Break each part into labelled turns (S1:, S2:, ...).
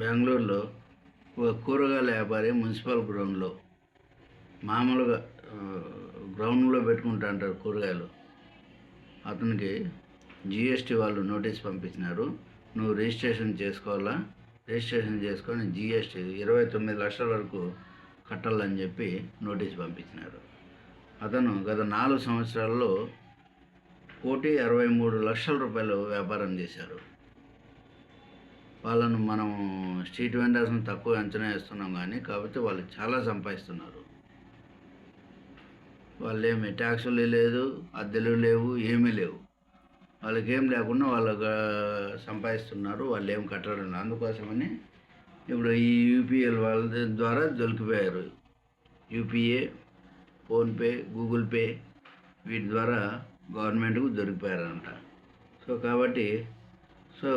S1: బెంగళూరులో ఒక కూరగాయల వ్యాపారి మున్సిపల్ గ్రౌండ్లో మామూలుగా గ్రౌండ్లో పెట్టుకుంటా అంటారు కూరగాయలు. అతనికి జిఎస్టీ వాళ్ళు నోటీస్ పంపించినారు. నువ్వు రిజిస్ట్రేషన్ చేసుకోవాలా? రిజిస్ట్రేషన్ చేసుకొని జిఎస్టీ ఇరవై తొమ్మిది లక్షల వరకు కట్టాలని చెప్పి నోటీస్ పంపించినారు. అతను గత నాలుగు సంవత్సరాల్లో కోటి అరవై మూడు లక్షల రూపాయలు వ్యాపారం చేశారు. వాళ్ళను మనం స్ట్రీట్ వెండర్స్ని తక్కువ అంచనా వేస్తున్నాం కానీ కాకపోతే వాళ్ళు చాలా సంపాదిస్తున్నారు. వాళ్ళు ఏమి ట్యాక్సులు లేదు అద్దెలు లేవు ఏమీ లేవు. వాళ్ళకి ఏం లేకుండా వాళ్ళు సంపాదిస్తున్నారు వాళ్ళు ఏం కట్టడం అందుకోసమని ఇప్పుడు ఈ యూపీఎల్ వాళ్ళ ద్వారా దొరికిపోయారు. యూపీఏ ఫోన్పే గూగుల్ పే వీటి ద్వారా గవర్నమెంట్కు దొరికిపోయారంట. సో కాబట్టి సో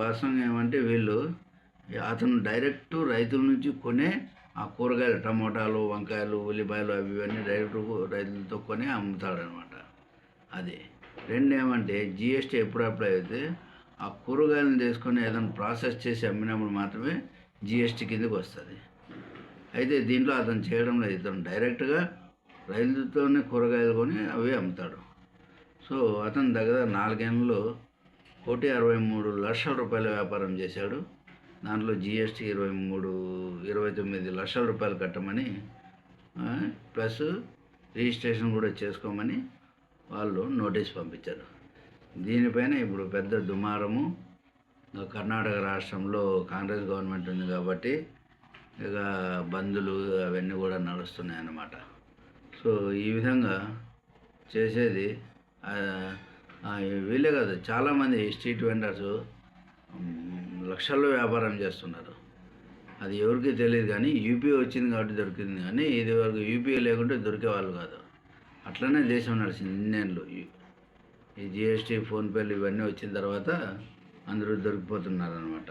S1: వాస్తవంగా ఏమంటే వీళ్ళు అతను డైరెక్ట్ రైతుల నుంచి కొనే ఆ కూరగాయలు టమోటాలు వంకాయలు ఉల్లిపాయలు అవి ఇవన్నీ డైరెక్ట్ రైతులతో కొనే అమ్ముతాడనమాట. అది. రెండు ఏమంటే జిఎస్టీ ఎప్పుడు అప్లై అయితే ఆ కూరగాయలను తీసుకొని ఏదైనా ప్రాసెస్ చేసి అమ్మినప్పుడు మాత్రమే జిఎస్టీ కిందకి వస్తుంది. అయితే దీంట్లో అతను చేయడం లేదు. ఇతను డైరెక్ట్గా రైతులతోనే కూరగాయలు కొని అవి అమ్ముతాడు. సో అతను దగ్గర నాలుగేళ్ళలో కోటి అరవై మూడు లక్షల రూపాయల వ్యాపారం చేశాడు. దాంట్లో జిఎస్టీ ఇరవై మూడు ఇరవై తొమ్మిది లక్షల రూపాయలు కట్టమని ప్లస్ రిజిస్ట్రేషన్ కూడా చేసుకోమని వాళ్ళు నోటీస్ పంపించారు. దీనిపైన ఇప్పుడు పెద్ద దుమారము. కర్ణాటక రాష్ట్రంలో కాంగ్రెస్ గవర్నమెంట్ ఉంది కాబట్టి ఇక బంధులు అవన్నీ కూడా నడుస్తున్నాయి అన్నమాట సో ఈ విధంగా చేసేది వీళ్ళే కాదు చాలామంది స్ట్రీట్ వెండర్స్ లక్షల్లో వ్యాపారం చేస్తున్నారు. అది ఎవరికి తెలియదు కానీ యూపీ వచ్చింది కాబట్టి దొరికింది కానీ ఇది వరకు యూపీ లేకుంటే దొరికే వాళ్ళు కాదు. అట్లనే దేశం నడిచింది ఇన్నేళ్ళు. ఈ జిఎస్టీ ఫోన్పేలు ఇవన్నీ వచ్చిన తర్వాత అందరూ దొరికిపోతున్నారు అనమాట